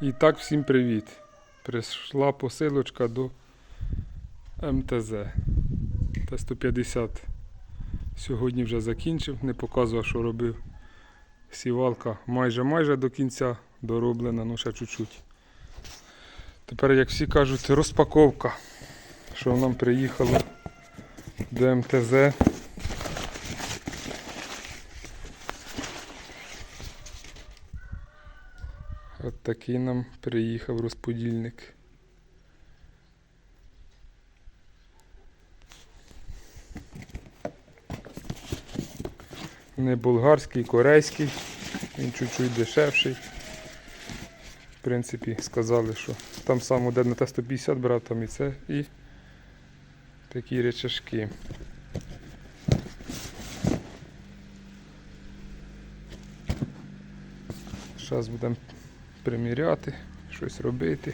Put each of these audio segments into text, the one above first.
І так, всім привіт. Прийшла посилочка до МТЗ. Т-150 сьогодні вже закінчив, не показував, що робив. Сівалка майже-майже до кінця дороблена, ну ще чуть-чуть. Тепер, як всі кажуть, розпаковка. Що нам приїхало до МТЗ. Такий нам приїхав розподільник. Не болгарський, корейський, він чуть-чуть дешевший. В принципі, сказали, що там сам один на Т-150 брав, там і це, і такі речашки. Зараз будемо приміряти, щось робити.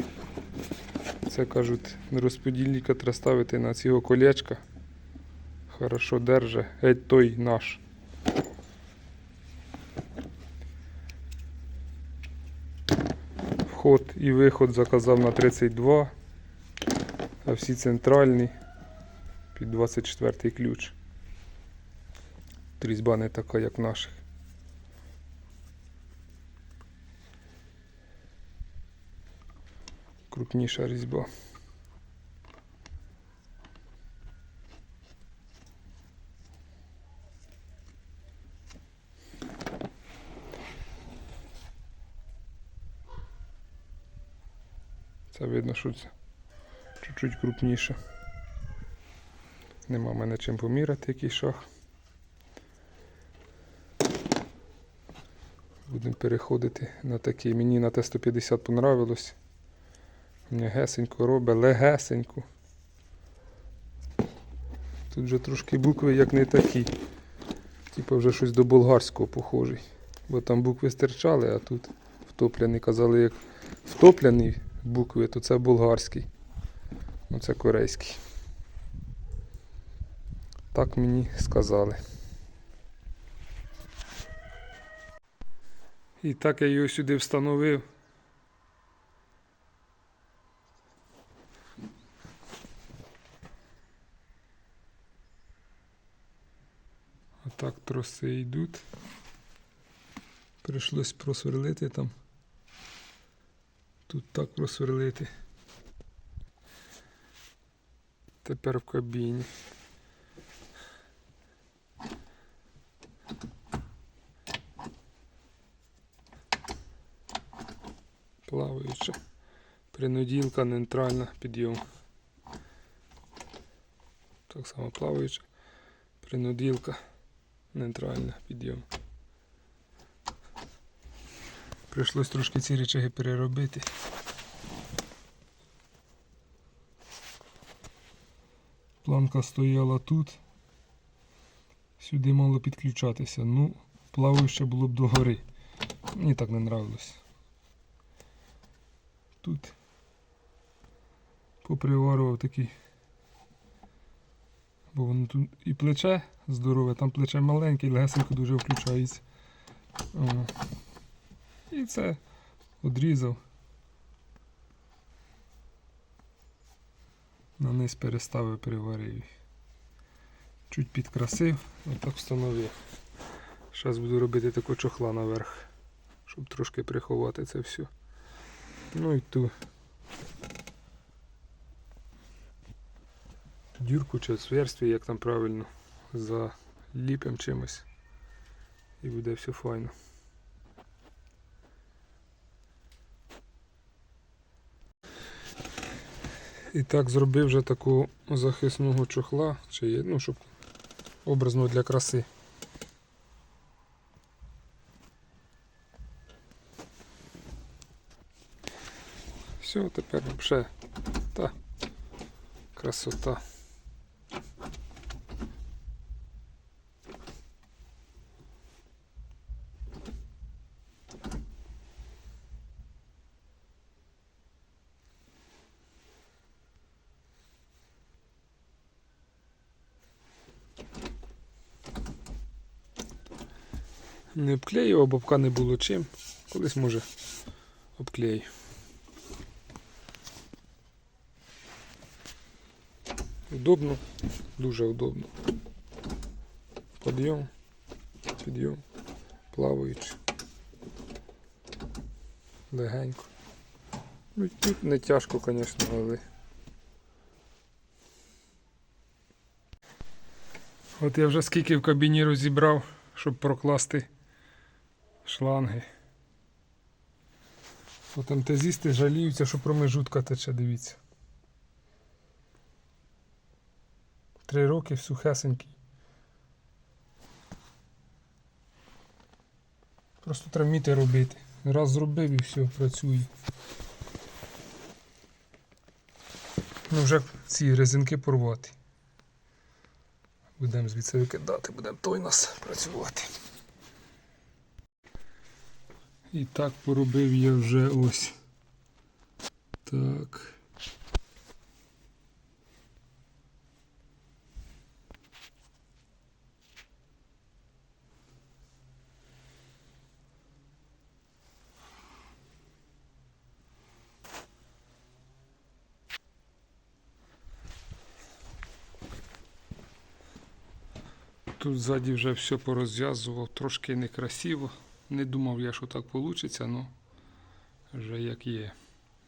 Це кажуть, розподільника треба ставити на цього колечка. Хорошо держа. Геть той наш. Вход і виход заказав на 32, а всі центральні під 24 ключ. Різьба не така, як наших. Крупніша різьба. Це видно, що це чуть-чуть крупніше. Нема мене чим поміряти який шах. Будемо переходити на такий. Мені на Т-150 понравилось. М'ягесенько робить, легесенько. Тут вже трошки букви як не такі. Типа вже щось до болгарського похожий. Бо там букви стирчали, а тут втопляний. Казали, як втопляні букви, то це болгарський. Ну це корейський. Так мені сказали. І так я його сюди встановив. Отак троси йдуть. Прийшлось просверлити там. Тут так просверлити. Тепер в кабіні. Плаваюча. Принуділка нейтральна підйом. Так само плаваюча. Принуділка. Нейтральна підйом. Прийшлось трошки ці речаги переробити. Планка стояла тут. Сюди мало підключатися. Ну, плаваюче було б догори. Мені так не нравилось. Тут поприварував такий. Бо воно тут і плече здорове, там плече маленьке легесенько дуже включається. О. І це одрізав. На низ переставив, переварив. Чуть підкрасив, отак встановив. Зараз буду робити таку чохла наверх, щоб трошки приховати це все. Ну і ту дюрку чи отверстие, як там правильно, заліпимо чимось. І буде все файно. І так зробив вже таку захисного чохла, чи є, ну, щоб образно для краси. Все, тепер вже та красота. не обклеював, бобка не було чим. Колись може обклею. Удобно, дуже удобно. Подйом, підйом, плаваючи. Легенько. Ну Тут не тяжко, звісно, але. От я вже скільки в кабіні розібрав, щоб прокласти шланги. От МТЗісти жаліються, що промежутка тече, дивіться. Три роки сухесенький. Просто треба вміти робити. Раз зробив і все, працює. Ну вже ці резинки порвати. Будемо звідси викидати, будемо той нас працювати. І так поробив я вже ось. Так. Тут ззаді вже все порозв'язував, трошки некрасиво. Не думав я, що так вийде, але вже як є.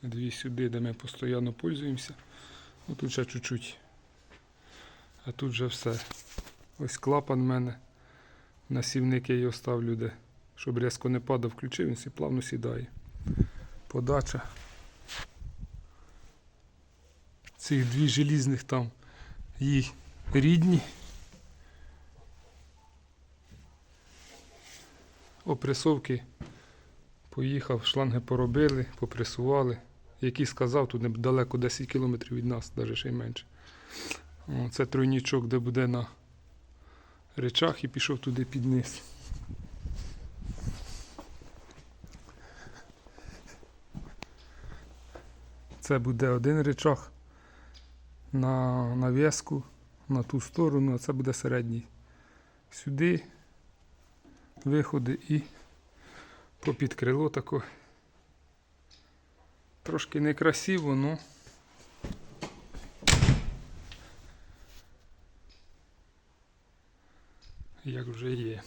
Дві сюди, де ми постійно пользуємося. Ну, тут ще чуть-чуть. А тут вже все. Ось клапан в мене. Насівник я його ставлю, де, щоб різко не падав, включив, він сі плавно сідає. Подача. Цих дві желізних там їх рідні. Опресовки. Поїхав, шланги поробили, попресували. Який сказав, тут недалеко 10 кілометрів від нас, навіть ще й менше. Це тройнічок, де буде на речах і пішов туди під низ. Це буде один речах на нав'язку на ту сторону, а це буде середній. Сюди виходи і попід крило тако. Трошки некрасиво, ну. Як вже є.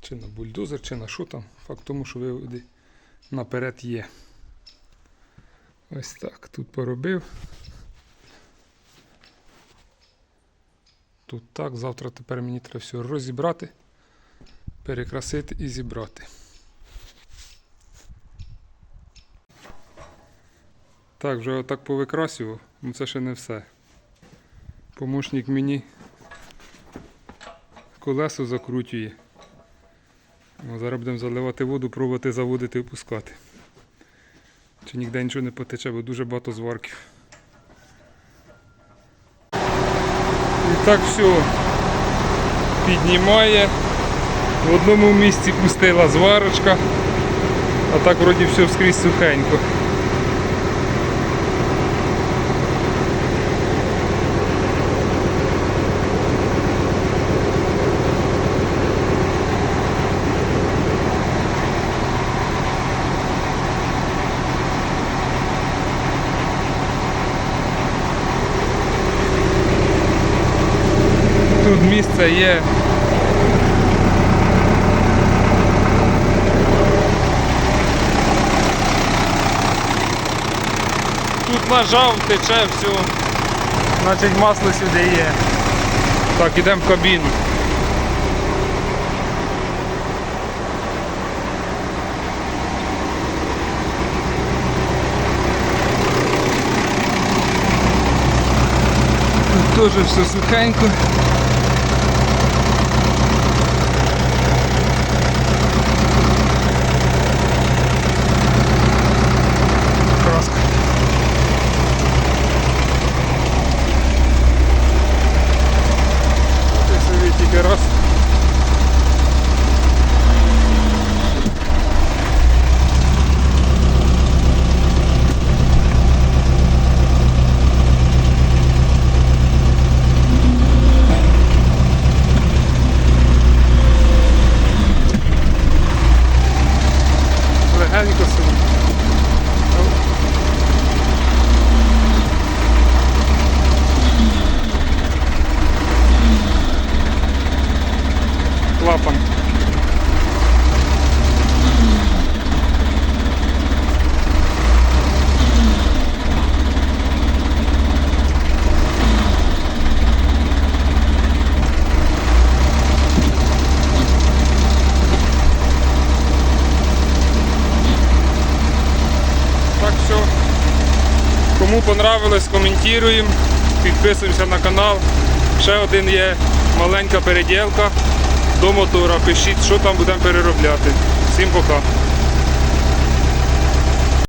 Чи на бульдозер, чи на що там. Факт тому, що виводи наперед є. Ось так. Тут поробив. Тут так, завтра тепер мені треба все розібрати, перекрасити і зібрати. Так, вже отак повикрасював, ну це ще не все. Помощник мені колесо закручує. Зараз будемо заливати воду, пробувати заводити і опускати. Чи ніде нічого не потече, бо дуже багато зварків. Так все піднімає. В одному місці пустила зварочка, а так вроді все вскрізь сухенько. Тут місце є. Тут нажав, тече все. Значить масло сюди є. Так, ідемо в кабіну. Тут теж все сухенько. Кому понравилось, коментуємо, підписуємося на канал. Ще один є маленька переділка до мотора. Пишіть, що там будемо переробляти. Всім пока.